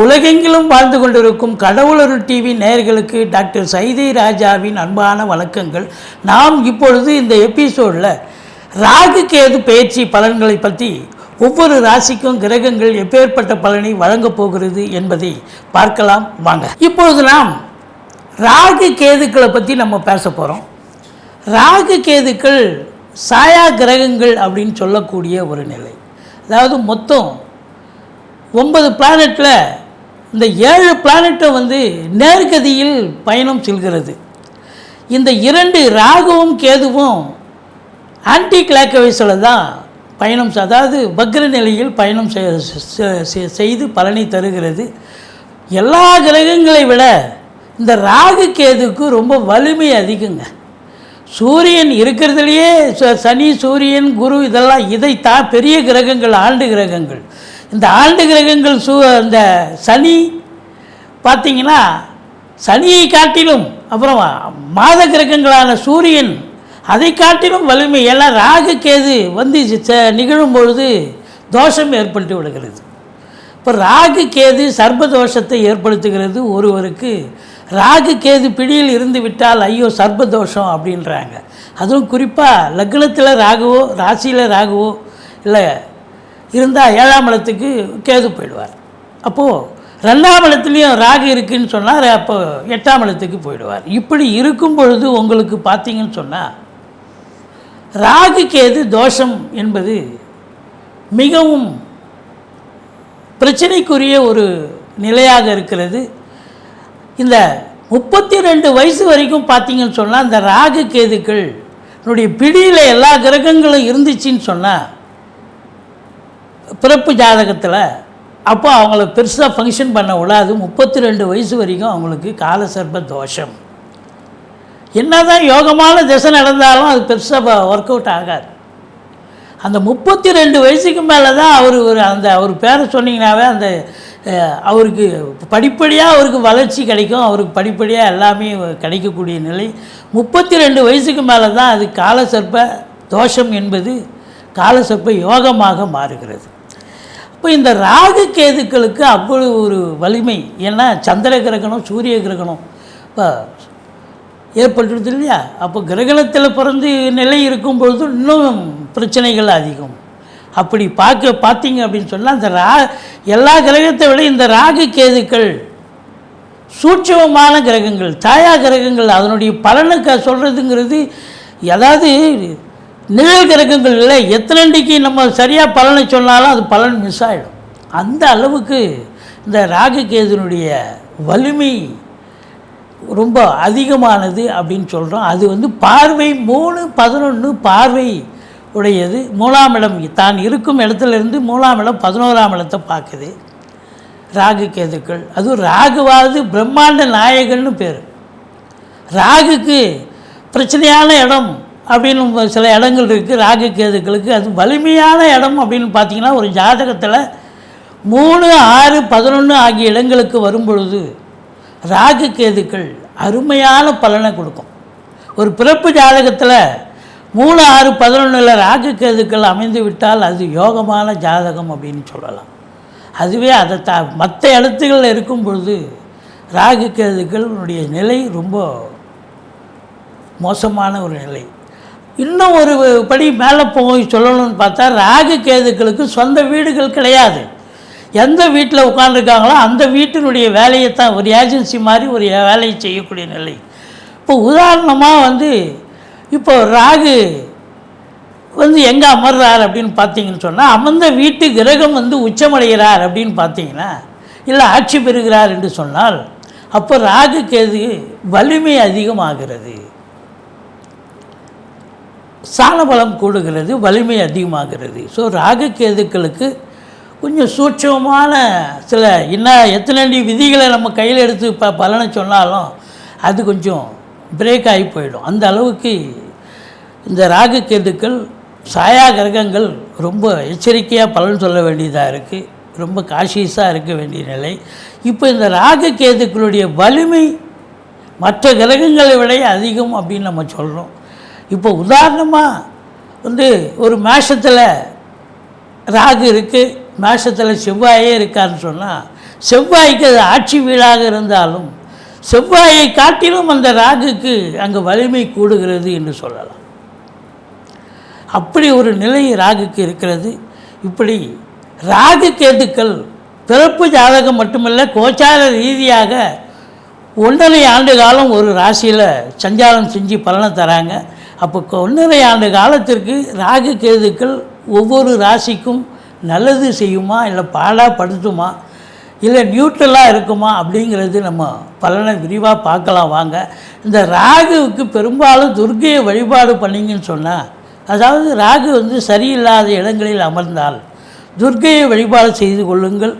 உலகெங்கிலும் வாழ்ந்து கொண்டிருக்கும் கடவுளருள் டிவி நேயர்களுக்கு டாக்டர் சைதை ராஜாவின் அன்பான வணக்கங்கள். நாம் இப்பொழுது இந்த எபிசோடில் ராகு கேது பயிற்சி பலன்களை பற்றி ஒவ்வொரு ராசிக்கும் கிரகங்கள் எப்பேற்பட்ட பலனை வழங்கப் போகிறது என்பதை பார்க்கலாம் வாங்க. இப்பொழுது நாம் ராகு கேதுக்களை பற்றி நம்ம பேச போகிறோம் ராகு கேதுக்கள் சாயா கிரகங்கள் அப்படின்னு சொல்லக்கூடிய ஒரு நிலை. அதாவது மொத்தம் ஒன்பது பிளானட்டில் இந்த ஏழு பிளானட்டை வந்து நேர்கதியில் பயணம் செல்கிறது. இந்த இரண்டு ராகுவும் கேதுவும் ஆன்டி கிளாக்கவைஸில் தான் பயணம் அதாவது வக்ர நிலையில் பயணம் செ- செய்து பலனை தருகிறது. எல்லா கிரகங்களை விட இந்த ராகு கேதுக்கு ரொம்ப வலிமை அதிகங்க. சூரியன் இருக்கிறதுலையே ச- சனி சூரியன் குரு இதெல்லாம் இதை தா பெரிய கிரகங்கள் ஆண்டு கிரகங்கள். இந்த ஆண்டு கிரகங்கள் சூ இந்த சனி பார்த்தீங்கன்னா சனியை காட்டிலும் அப்புறம் மாத கிரகங்களான சூரியன் அதை காட்டிலும் வலிமை எல்லாம் ராகு கேது வந்து நிகழும் பொழுது தோஷம் ஏற்பட்டு விடுகிறது. இப்போ ராகு கேது சர்ப தோஷத்தை ஏற்படுத்துகிறது ஒருவருக்கு. ராகு கேது பிடியில் இருந்து விட்டால் ஐயோ சர்ப தோஷம் அப்படின்றாங்க. அதுவும் குறிப்பாக லக்னத்தில் ராகுவோ ராசியில் ராகுவோ இல்லை இருந்தால் ஏழாம் இடத்துக்கு கேது போயிடுவார். அப்போது ரெண்டாம் இடத்துலையும் ராகு இருக்குதுன்னு சொன்னால் அப்போ எட்டாம் இடத்துக்கு போயிடுவார். இப்படி இருக்கும் பொழுது உங்களுக்கு பார்த்தீங்கன்னு சொன்னால் ராகு கேது தோஷம் என்பது மிகவும் பிரச்சனைக்குரிய ஒரு நிலையாக இருக்கிறது. இந்த முப்பத்தி ரெண்டு வயசு வரைக்கும் பார்த்தீங்கன்னு சொன்னால் இந்த ராகு கேதுக்கள் என்னுடைய பிடியில் எல்லா கிரகங்களும் இருந்துச்சுன்னு சொன்னால் பிறப்பு ஜாதகத்தில் அப்போ அவங்கள பெருசாக ஃபங்க்ஷன் பண்ண விடாது முப்பத்தி ரெண்டு வயசு வரைக்கும் அவங்களுக்கு காலசர்ப தோஷம். என்னதான் யோகமான திசை நடந்தாலும் அது பெருசாக ஒர்க் அவுட் ஆகாது. அந்த முப்பத்தி ரெண்டு வயசுக்கு மேலே தான் அவர் ஒரு அந்த அவர் பேரை சொன்னீங்கன்னாவே அந்த அவருக்கு படிப்படியாக அவருக்கு வளர்ச்சி கிடைக்கும். அவருக்கு படிப்படியாக எல்லாமே கிடைக்கக்கூடிய நிலை. முப்பத்தி ரெண்டு வயசுக்கு மேலே தான் அது காலசர்ப்ப தோஷம் என்பது காலசர்ப்ப யோகமாக மாறுகிறது. இப்போ இந்த ராகு கேதுக்களுக்கு அவ்வளவு ஒரு வலிமை. ஏன்னா சந்திர கிரகணம் சூரிய கிரகணம். இப்போ ஏற்பட்டுருது இல்லையா? அப்போ கிரகணத்தில் பிறந்து நிலை இருக்கும் பொழுது இன்னும் பிரச்சனைகள் அதிகம். அப்படி பார்க்க பார்த்தீங்க அப்படின்னு சொன்னால் இந்த ரா எல்லா கிரகத்தை விட இந்த ராகு கேதுக்கள் சூட்சமமான கிரகங்கள் தாயா கிரகங்கள் அதனுடைய பலனுக்கு க சொல்கிறதுங்கிறது அதாவது நிழல் கிரகங்களில் எத்தனை எத்தனண்டிக்கு நம்ம சரியாக பலனை சொன்னாலும் அது பலன் மிஸ் ஆகிடும் அந்த அளவுக்கு இந்த ராகு கேதுனுடைய வலிமை ரொம்ப அதிகமானது அப்படின்னு சொல்கிறோம் அது வந்து பார்வை மூணு பதினொன்று பார்வை உடையது மூணாம் இடம் தான் இருக்கும் இடத்துல இருந்து மூணாம் இடம் பதினோராம் இடத்தை பார்க்குது. ராகு கேதுக்கள் அதுவும் ராகுவாவது பிரம்மாண்ட நாயகன்னு பேர். ராகுக்கு பிரச்சனையான இடம் அப்படின்னு சில இடங்கள் இருக்குது ராகு கேதுக்களுக்கு. அது வலிமையான இடம் அப்படின்னு பார்த்தீங்கன்னா ஒரு ஜாதகத்தில் மூணு ஆறு பதினொன்று ஆகிய இடங்களுக்கு வரும் பொழுது ராகு கேதுக்கள் அருமையான பலனை கொடுக்கும். ஒரு பிறப்பு ஜாதகத்தில் மூணு ஆறு பதினொன்றில் ராகு கேதுக்கள் அமைந்து விட்டால் அது யோகமான ஜாதகம் அப்படின்னு சொல்லலாம். அதுவே அதை த மற்ற இடத்துகளில் இருக்கும் பொழுது ராகு கேதுக்களுடைய நிலை ரொம்ப மோசமான ஒரு நிலை. இன்னும் ஒரு படி மேலே போய் சொல்லணும்னு பார்த்தா ராகு கேதுக்களுக்கு சொந்த வீடுகள் கிடையாது. எந்த வீட்டில் உட்காந்துருக்காங்களோ அந்த வீட்டினுடைய வேலையை தான் ஒரு ஏஜென்சி மாதிரி ஒரு வேலையை செய்யக்கூடிய நிலை. இப்போ உதாரணமாக வந்து இப்போ ராகு வந்து எங்கே அமர்றார் அப்படின்னு பார்த்தீங்கன்னு சொன்னால் அமர்ந்த வீட்டு கிரகம் வந்து உச்சமடைகிறார் அப்படின்னு பார்த்தீங்கன்னா இல்லை ஆட்சி பெறுகிறார் என்று சொன்னால் அப்போ ராகு கேது வலிமை அதிகமாகிறது. சாணபலம் கூடுகிறது வலிமை அதிகமாகிறது. ஸோ ராகு கேதுக்களுக்கு கொஞ்சம் சூட்சமான சில என்ன எத்தனை விதிகளை நம்ம கையில் எடுத்து ப பலனை சொன்னாலும் அது கொஞ்சம் பிரேக் ஆகி போயிடும். அந்த அளவுக்கு இந்த ராகு கேதுக்கள் சாயா கிரகங்கள் ரொம்ப எச்சரிக்கையாக பலன் சொல்ல வேண்டியதாக இருக்குது ரொம்ப காஷியஸாக இருக்க வேண்டிய நிலை. இப்போ இந்த ராகு கேதுக்களுடைய வலிமை மற்ற கிரகங்களை விட அதிகம் அப்படின்னு நம்ம சொல்கிறோம் இப்போ உதாரணமாக வந்து ஒரு மேஷத்தில் ராகு இருக்குது மேஷத்தில் செவ்வாயே இருக்கான்னு சொன்னால் செவ்வாய்க்கு அது ஆட்சி வீடாக இருந்தாலும் செவ்வாயை காட்டிலும் அந்த ராகுக்கு அங்கே வலிமை கூடுகிறது என்று சொல்லலாம். அப்படி ஒரு நிலை ராகுக்கு இருக்கிறது. இப்படி ராகு கேதுக்கள் பிறப்பு ஜாதகம் மட்டுமல்ல கோச்சார ரீதியாக ஒன்றரை ஆண்டு காலம் ஒரு ராசியில் சஞ்சாரம் செஞ்சு பலனை தராங்க. அப்போ ஒன்றரை ஆண்டு காலத்திற்கு ராகு கேதுக்கள் ஒவ்வொரு ராசிக்கும் நல்லது செய்யுமா இல்லை பாடாக படுத்துமா இல்லை நியூட்ரலாக இருக்குமா அப்படிங்கிறது நம்ம பலனை விரிவாக பார்க்கலாம் வாங்க. இந்த ராகுவுக்கு பெரும்பாலும் துர்கையை வழிபாடு பண்ணிங்கன்னு சொன்னால் அதாவது ராகு வந்து சரியில்லாத இடங்களில் அமர்ந்தால் துர்க்கையை வழிபாடு செய்து கொள்ளுங்கள்.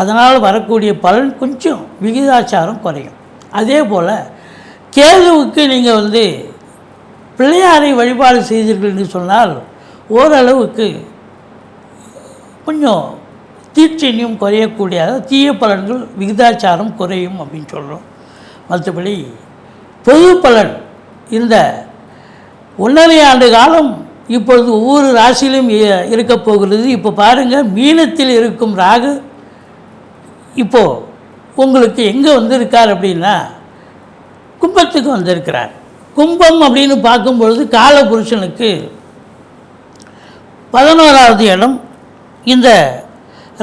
அதனால் வரக்கூடிய பலன் கொஞ்சம் விகிதாச்சாரம் குறையும். அதே போல் கேதுவுக்கு நீங்கள் வந்து பிள்ளையாரை வழிபாடு செய்தீர்கள் என்று சொன்னால் ஓரளவுக்கு கொஞ்சம் தீட்சண்யம் குறையக்கூடிய தீய பலன்கள் விகிதாச்சாரம் குறையும் அப்படின்னு சொல்கிறோம் மற்றபடி பொது பலன் இந்த ஒன்றரை ஆண்டு காலம் இப்பொழுது ஒவ்வொரு ராசியிலும் இ- இருக்கப் போகிறது. இப்போ பாருங்கள் மீனத்தில் இருக்கும் ராகு இப்போது உங்களுக்கு எங்கே வந்திருக்கார் அப்படின்னா கும்பத்துக்கு வந்திருக்கிறார். கும்பம் அப்படின்னு பார்க்கும் பொழுது காலபுருஷனுக்கு பதினோராவது இடம். இந்த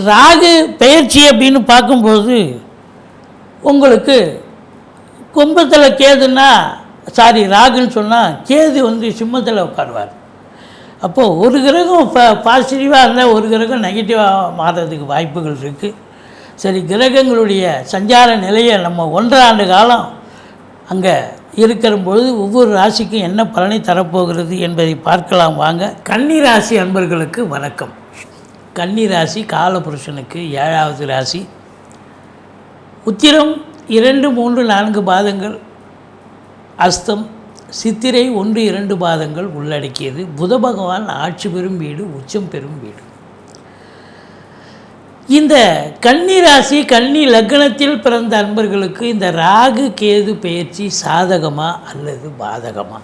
ராகு பெயர்ச்சி அப்படின்னு பார்க்கும்பொழுது உங்களுக்கு கும்பத்தில் கேதுன்னா சாரி ராகுன்னு சொன்னால் கேது வந்து சிம்மத்தில் உட்காருவார். அப்போது ஒரு கிரகம் ப பாசிட்டிவாக இருந்தால் ஒரு கிரகம் நெகட்டிவாக மாறுறதுக்கு வாய்ப்புகள் இருக்குது சரி கிரகங்களுடைய சஞ்சார நிலையை நம்ம ஒன்றரை ஆண்டு காலம் அங்கே இருக்கிற பொழுது ஒவ்வொரு ராசிக்கும் என்ன பலனை தரப்போகிறது என்பதை பார்க்கலாம் வாங்க. கன்னி ராசி அன்பர்களுக்கு வணக்கம். கன்னி ராசி காலபுருஷனுக்கு ஏழாவது ராசி. உத்திரம் இரண்டு மூன்று நான்கு பாதங்கள். அஸ்தம் சித்திரை ஒன்று இரண்டு பாதங்கள் உள்ளடக்கியது. புத பகவான் ஆட்சி பெறும் வீடு உச்சம் பெறும் வீடு. இந்த கன்னி ராசி கன்னி லக்னத்தில் பிறந்த அன்பர்களுக்கு இந்த ராகு கேது பயிற்சி சாதகமா அல்லது பாதகமா?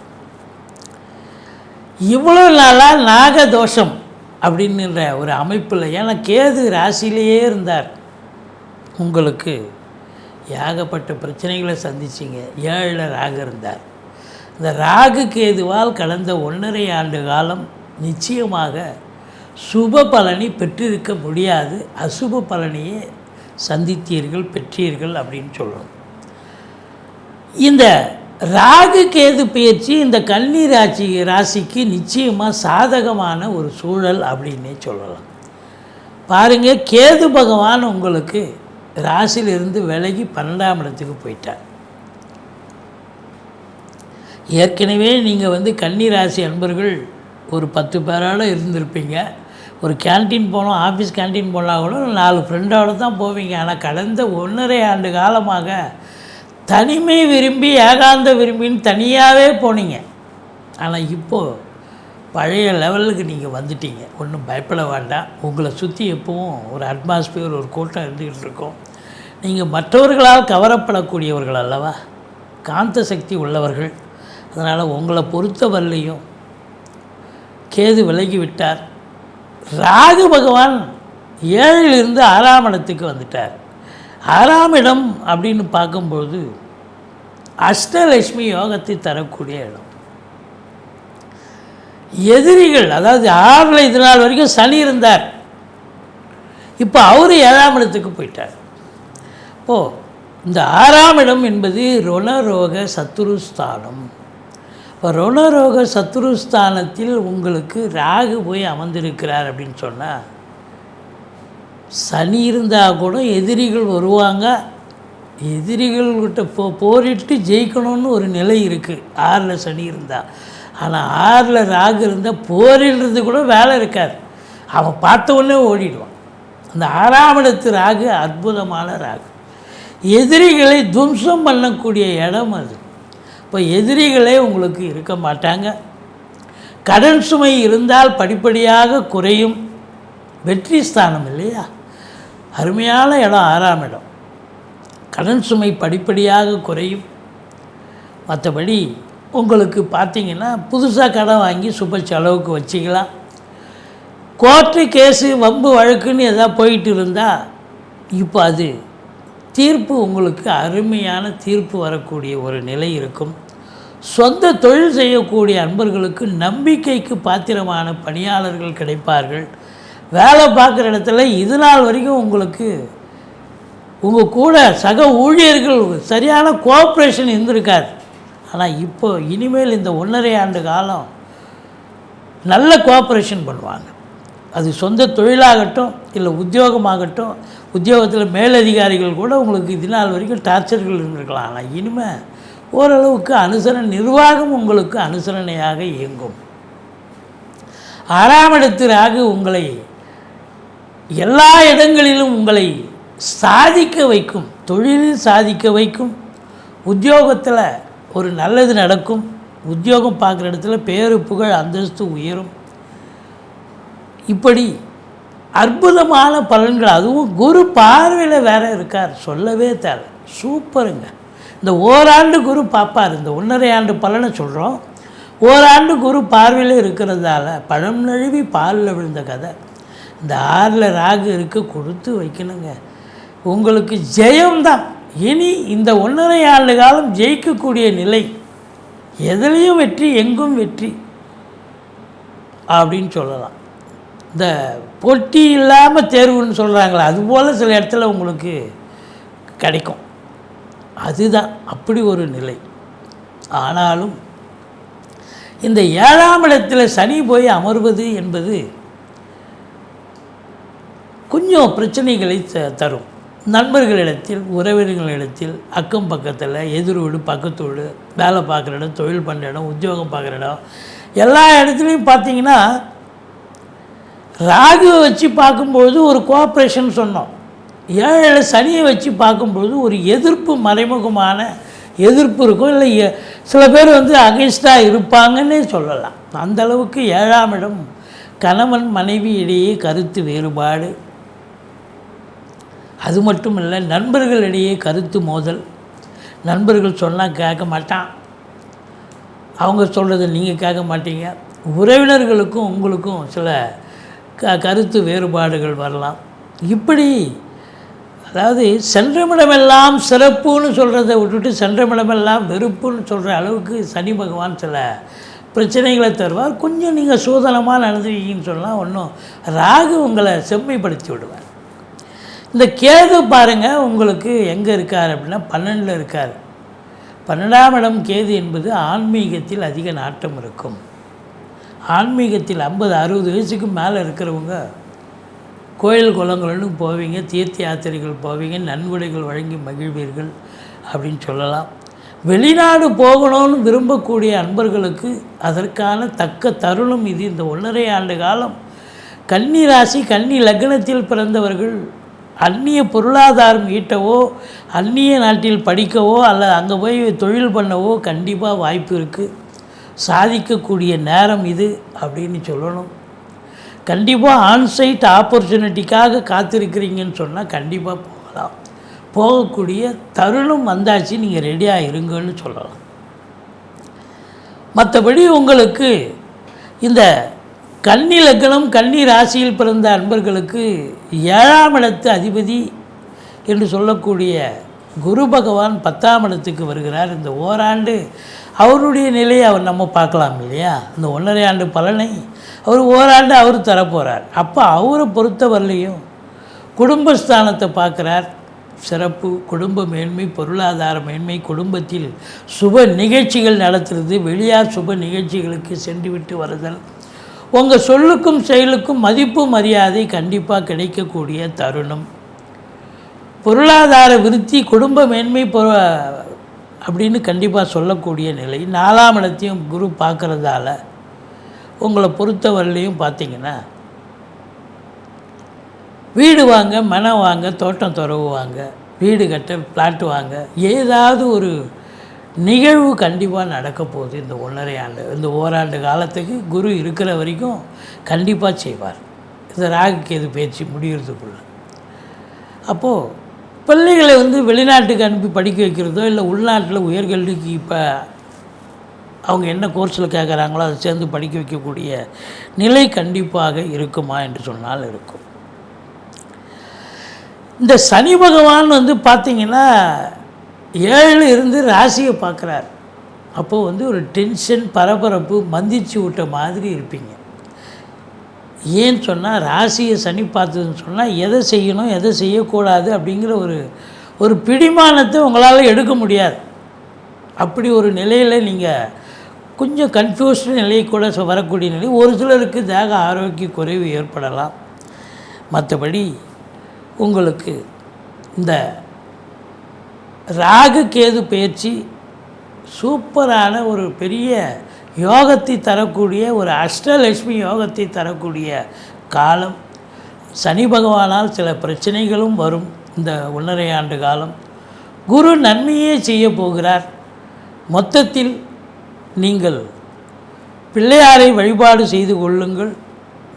இவ்வளோ நாளாக நாகதோஷம் அப்படின்ற ஒரு அமைப்பில் ஏன்னா கேது ராசியிலேயே இருந்தார். உங்களுக்கு ஏகப்பட்ட பிரச்சனைகளை சந்திச்சிங்க. ஏழில் ராகு இருந்தார். இந்த ராகு கேதுவால் கடந்த ஒன்றரை ஆண்டு காலம் நிச்சயமாக சுப பலனை பெற்றிருக்க முடியாது. அசுப பலனையே சந்தித்தீர்கள் பெற்றீர்கள் அப்படின்னு சொல்லணும். இந்த ராகு கேது பயிற்சி இந்த கன்னி ராசி ராசிக்கு நிச்சயமாக சாதகமான ஒரு சூழல் அப்படின்னே சொல்லலாம். பாருங்கள் கேது பகவான் உங்களுக்கு ராசியிலிருந்து விலகி பன்னெண்டாம் இடத்துக்கு போயிட்டார். ஏற்கனவே நீங்கள் வந்து கன்னி ராசி அன்பர்கள் ஒரு பத்து பேரோட இருந்திருப்பீங்க. ஒரு கேண்டீன் போனோம் ஆஃபீஸ் கேண்டீன் போனால் கூட நாலு ஃப்ரெண்டோடு தான் போவீங்க. ஆனால் கடந்த ஒன்றரை ஆண்டு காலமாக தனிமை விரும்பி ஏகாந்த விரும்பின்னு தனியாகவே போனீங்க. ஆனால் இப்போது பழைய லெவலுக்கு நீங்கள் வந்துட்டீங்க. ஒன்றும் பயப்பட வேண்டாம். உங்களை சுற்றி எப்பவும் ஒரு அட்மாஸ்பியர் ஒரு கூட்டம் இருந்துக்கிட்டு இருக்கும். நீங்கள் மற்றவர்களால் கவரப்படக்கூடியவர்கள் அல்லவா? காந்த சக்தி உள்ளவர்கள். அதனால் உங்களை பொறுத்தவரையிலையும் கேது விலகி விட்டார் ராகு பகவான் ஏழிலிருந்து ஆறாம் இடத்துக்கு வந்துட்டார். ஆறாம் இடம் அப்படின்னு பார்க்கும்பொழுது அஷ்டலட்சுமி யோகத்தை தரக்கூடிய இடம். எதிரிகள் அதாவது ஆறில் இது நாள் வரைக்கும் சனி இருந்தார். இப்போ அவர் ஏழாம் இடத்துக்கு போயிட்டார். ஓ இந்த ஆறாம் இடம் என்பது ருணரோக சத்துருஸ்தானம். இப்போ ருணரோக சத்ருஸ்தானத்தில் உங்களுக்கு ராகு போய் அமர்ந்திருக்கிறார் அப்படின்னு சொன்னால் சனி இருந்தால் கூட எதிரிகள் வருவாங்க. எதிரிகள்கிட்ட போ போரிட்டு ஜெயிக்கணும்னு ஒரு நிலை இருக்குது ஆறில் சனி இருந்தால் ஆனால் ஆறில் ராகு இருந்தால் போரிடுறது கூட வேலை இருக்காது. அவன் பார்த்த உடனே ஓடிடுவான். அந்த ஆறாம் இடத்து ராகு அற்புதமான ராகு. எதிரிகளை துவம்சம் பண்ணக்கூடிய இடம் அது. இப்போ எதிரிகளே உங்களுக்கு இருக்க மாட்டாங்க. கடன் சுமை இருந்தால் படிப்படியாக குறையும். வெற்றி ஸ்தானம் இல்லையா? அருமையான இடம் ஆறாம் இடம். கடன் சுமை படிப்படியாக குறையும். மற்றபடி உங்களுக்கு பார்த்தீங்கன்னா புதுசாக கடன் வாங்கி சுப செலவுக்கு வச்சுக்கலாம். கோர்ட்டு கேஸு வம்பு வழக்குன்னு எதாவது போயிட்டு இருந்தால் இப்போ அது தீர்ப்பு உங்களுக்கு அருமையான தீர்ப்பு வரக்கூடிய ஒரு நிலை இருக்கும். சொந்த தொழில் செய்யக்கூடிய அன்பர்களுக்கு நம்பிக்கைக்கு பாத்திரமான பணியாளர்கள் கிடைப்பார்கள். வேலை பார்க்குற இடத்துல இது நாள் வரைக்கும் உங்களுக்கு உங்கள் கூட சக ஊழியர்கள் சரியான கோஆப்ரேஷன் இருந்திருக்காது. ஆனால் இப்போ இனிமேல் இந்த ஒன்றரை ஆண்டு காலம் நல்ல கோஆப்ரேஷன் பண்ணுவாங்க. அது சொந்த தொழிலாகட்டும் இல்லை உத்தியோகமாகட்டும் உத்தியோகத்தில் மேலதிகாரிகள் கூட உங்களுக்கு இது நாள் வரைக்கும் டார்ச்சர்கள் இருந்திருக்கலாம். ஆனால் இனிமேல் ஓரளவுக்கு அனுசரணை நிர்வாகம் உங்களுக்கு அனுசரணையாக இயங்கும். ஆறாம் இடத்து ராகு உங்களை எல்லா இடங்களிலும் உங்களை சாதிக்க வைக்கும் தொழிலில் சாதிக்க வைக்கும் உத்தியோகத்தில் ஒரு நல்லது நடக்கும் உத்தியோகம் பார்க்குற இடத்துல பேரு புகழ் அந்தஸ்து உயரும். இப்படி அற்புதமான பலன்கள் அதுவும் குரு பார்வையில் வேற இருக்கார் சொல்லவே தேவை சூப்பருங்க. இந்த ஓராண்டு குரு பார்ப்பார் இந்த ஒன்றரை ஆண்டு பலனை சொல்கிறோம் ஓராண்டு குரு பார்வையில் இருக்கிறதால பழம் நழுவி பாலில் விழுந்த கதை. இந்த ஆறில் ராகு இருக்க கொடுத்து வைக்கணுங்க. உங்களுக்கு ஜெயம்தான். இனி இந்த ஒன்றரை ஆண்டு காலம் ஜெயிக்கக்கூடிய நிலை. எதுலேயும் வெற்றி எங்கும் வெற்றி அப்படின்னு சொல்லலாம். இந்த போட்டி இல்லாமல் தேர்வுன்னு சொல்கிறாங்களே அதுபோல் சில இடத்துல உங்களுக்கு கிடைக்கும். அதுதான் அப்படி ஒரு நிலை. ஆனாலும் இந்த ஏழாம் இடத்துல சனி போய் அமர்வது என்பது கொஞ்சம் பிரச்சனைகளை த- தரும். நண்பர்களிடத்தில் உறவினர்களிடத்தில் அக்கம் பக்கத்தில் எதிர் வீடு பக்கத்து வீடு வேலை பார்க்குற இடம் தொழில் பண்ணுற இடம் உத்தியோகம் பார்க்குற இடம் எல்லா இடத்துலையும் பார்த்தீங்கன்னா ராகுவை வச்சு பார்க்கும்போது ஒரு கோஆப்ரேஷன் சொன்னோம். ஏழில் சனியை வச்சு பார்க்கும்பொழுது ஒரு எதிர்ப்பு மறைமுகமான எதிர்ப்பு இருக்கும். இல்லை எ- சில பேர் வந்து அகைன்ஸ்டாக இருப்பாங்கன்னே சொல்லலாம். அந்தளவுக்கு ஏழாம் இடம் கணவன் மனைவி இடையே கருத்து வேறுபாடு. அது மட்டும் இல்லை நண்பர்களிடையே கருத்து மோதல். நண்பர்கள் சொன்னால் கேட்க மாட்டான். அவங்க சொல்கிறத நீங்கள் கேட்க மாட்டீங்க. உறவினர்களுக்கும் உங்களுக்கும் சில க கருத்து வேறுபாடுகள் வரலாம். இப்படி அதாவது சென்றமிடமெல்லாம் சிறப்புன்னு சொல்கிறத விட்டுட்டு சென்றமிடமெல்லாம் வெறுப்புன்னு சொல்கிற அளவுக்கு சனி பகவான் சில பிரச்சனைகளை தருவார். கொஞ்சம் நீங்கள் சூதனமாக நடந்துருக்கீங்கன்னு சொன்னால் ஒன்றும் ராகு உங்களை செம்மைப்படுத்தி விடுவார். இந்த கேது பாருங்கள் உங்களுக்கு எங்கே இருக்கார் அப்படின்னா பன்னெண்டில் இருக்கார். பன்னெண்டாம் இடம் கேது என்பது ஆன்மீகத்தில் அதிக நாட்டம் இருக்கும். ஆன்மீகத்தில் ஐம்பது அறுபது வயசுக்கு மேலே இருக்கிறவங்க கோயில் குளங்கள்னு போவீங்க தீர்த்த யாத்திரைகள் போவீங்க நன்கொடைகள் வழங்கி மகிழ்வீர்கள் அப்படின்னு சொல்லலாம். வெளிநாடு போகணும்னு விரும்பக்கூடிய அன்பர்களுக்கு அதற்கான தக்க தருணம் இது. இந்த ஒன்றரை ஆண்டு காலம் கன்னி ராசி கன்னி லக்னத்தில் பிறந்தவர்கள் அந்நிய பொருளாதாரம் ஈட்டவோ அந்நிய நாட்டில் படிக்கவோ அல்லது அங்கே போய் தொழில் பண்ணவோ கண்டிப்பாக வாய்ப்பு இருக்குது சாதிக்கக்கூடிய நேரம் இது அப்படின்னு சொல்லணும். கண்டிப்பாக ஆன்சைட் ஆப்பர்ச்சுனிட்டிக்காக காத்திருக்கிறீங்கன்னு சொன்னால் கண்டிப்பாக போகலாம். போகக்கூடிய தருணம் வந்தாச்சு நீங்கள் ரெடியாக இருங்கன்னு சொல்லலாம். மற்றபடி உங்களுக்கு இந்த கன்னி லக்னம் கன்னி ராசியில் பிறந்த அன்பர்களுக்கு ஏழாம் இடத்து அதிபதி என்று சொல்லக்கூடிய குரு பகவான் பத்தாம் இடத்துக்கு வருகிறார். இந்த ஓராண்டு அவருடைய நிலையை அவர் நம்ம பார்க்கலாம் இல்லையா? இந்த ஒன்றரை ஆண்டு பலனை அவர் ஓராண்டு அவர் தரப்போகிறார் அப்போ அவரை பொறுத்தவரையிலையும் குடும்பஸ்தானத்தை பார்க்குறார். சிறப்பு குடும்ப மேன்மை பொருளாதார மேன்மை குடும்பத்தில் சுப நிகழ்ச்சிகள் நடத்துறது வெளியார் சுப நிகழ்ச்சிகளுக்கு சென்றுவிட்டு வருதல். உங்கள் சொல்லுக்கும் செயலுக்கும் மதிப்பு மரியாதை கண்டிப்பாக கிடைக்கக்கூடிய தருணம். பொருளாதார விருத்தி குடும்ப மேன்மை பொ அப்படின்னு கண்டிப்பாக சொல்லக்கூடிய நிலை. நாலாம் இடத்தையும் குரு பார்க்குறதால உங்களை பொறுத்தவரையிலையும் பார்த்தீங்கன்னா வீடு வாங்க மனம் வாங்க தோட்டம் துறவு வாங்க வீடு கட்ட பிளாட் வாங்க ஏதாவது ஒரு நிகழ்வு கண்டிப்பாக நடக்க போகுது இந்த ஒன்றரை ஆண்டு இந்த ஓராண்டு காலத்துக்கு குரு இருக்கிற வரைக்கும் கண்டிப்பாக செய்வார். இந்த ராகுக்கு எது பேச்சு முடிகிறதுக்குள்ள அப்போது பிள்ளைகளை வந்து வெளிநாட்டுக்கு அனுப்பி படிக்க வைக்கிறதோ இல்லை உள்நாட்டில் உயர்கல்விக்கு இப்போ அவங்க என்ன கோர்ஸில் கேட்குறாங்களோ அதை சேர்ந்து படிக்க வைக்கக்கூடிய நிலை கண்டிப்பாக இருக்குமா என்று சொன்னால் இருக்கும். இந்த சனி பகவான் வந்து பார்த்திங்கன்னா ஏழு இருந்து ராசியை பார்க்குறார் அப்போது வந்து ஒரு டென்ஷன் பரபரப்பு மந்திச்சு விட்ட மாதிரி இருப்பீங்க. ஏன்னு சொன்னால் ராசியை சனி பார்த்ததுன்னு சொன்னால் எதை செய்யணும் எதை செய்யக்கூடாது அப்படிங்கிற ஒரு ஒரு பிடிமானத்தை உங்களால் எடுக்க முடியாது. அப்படி ஒரு நிலையில் நீங்கள் கொஞ்சம் கன்ஃபியூஸ்டு நிலை கூட வரக்கூடிய நிலை. ஒரு சிலருக்கு தேக ஆரோக்கிய குறைவு ஏற்படலாம். மற்றபடி உங்களுக்கு இந்த ராகு கேது பயிற்சி சூப்பரான ஒரு பெரிய யோகத்தை தரக்கூடிய ஒரு அஷ்டலட்சுமி யோகத்தை தரக்கூடிய காலம். சனி பகவானால் சில பிரச்சனைகளும் வரும் இந்த ஒன்றரை ஆண்டு காலம். குரு நன்மையே செய்ய போகிறார். மொத்தத்தில் நீங்கள் பிள்ளையாரை வழிபாடு செய்து கொள்ளுங்கள்.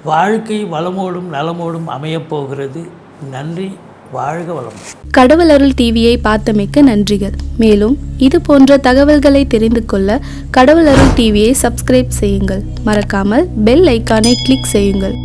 வாழ்க்கை வளமோடும் நலமோடும் அமையப் போகிறது நன்றி. வாழ்க வளம் கடவுள் அருள் டிவியை பார்த்தமைக்க நன்றிகள். மேலும் இது போன்ற தகவல்களை தெரிந்து கொள்ள கடவுள் அருள் டிவியை சப்ஸ்கிரைப் செய்யுங்கள். மறக்காமல் பெல் ஐக்கானை கிளிக் செய்யுங்கள்.